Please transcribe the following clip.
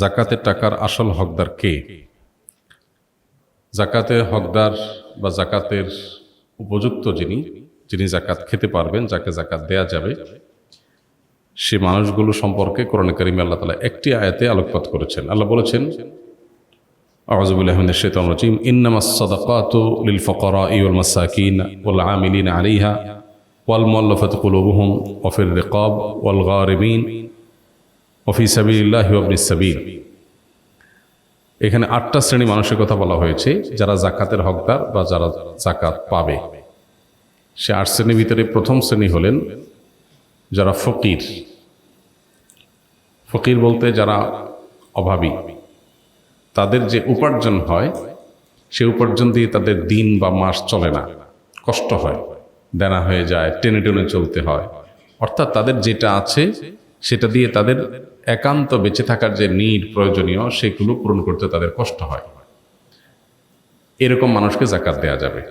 জাকাতের টাকার আসল হকদার কে? জাকাতের হকদার বা জাকাতের উপযুক্ত যিনি যিনি জাকাত খেতে পারবেন, যাকে জাকাত দেয়া যাবে, সে মানুষগুলো সম্পর্কে কোরআন করিম আল্লাহ তালা একটি আয়াতে আলোকপাত করেছেন। আল্লাহ বলেছেন আওয়াজবুল্লাহমিন শেতন রজিম। ইন্নামা সদাকাত লিল ফকরা ইউল মাসাকিন ওয়াল আমিলিন আলিহা ওয়াল মুআল্লাফাত কুলুবুহুম ওয়াফির রিকাব ওয়াল গারিমিন ওফি সাবিলিল্লাহি ওয়াবনিস সাবিল। এখানে আটটা শ্রেণি মানুষের কথা বলা হয়েছে, যারা জাকাতের হকদার বা যারা জাকাত পাবে। সে আট শ্রেণির ভিতরে প্রথম শ্রেণি হলেন যারা ফকির। ফকির বলতে যারা অভাবী। তাদের যে উপার্জন হয়, সে উপার্জন দিয়ে তাদের দিন বা মাস চলে না। কষ্ট হয়, দেনা হয়ে যায় টেনে টেনে চলতে হয়। অর্থাৎ তাদের যেটা আছে সেটা দিয়ে তাদের একান্ত বেঁচে থাকার যে নিড প্রয়োজনীয়, সেগুলো পূরণ করতে তাদের কষ্ট হয়। এরকম মানুষকে জাকাত দেওয়া যাবে।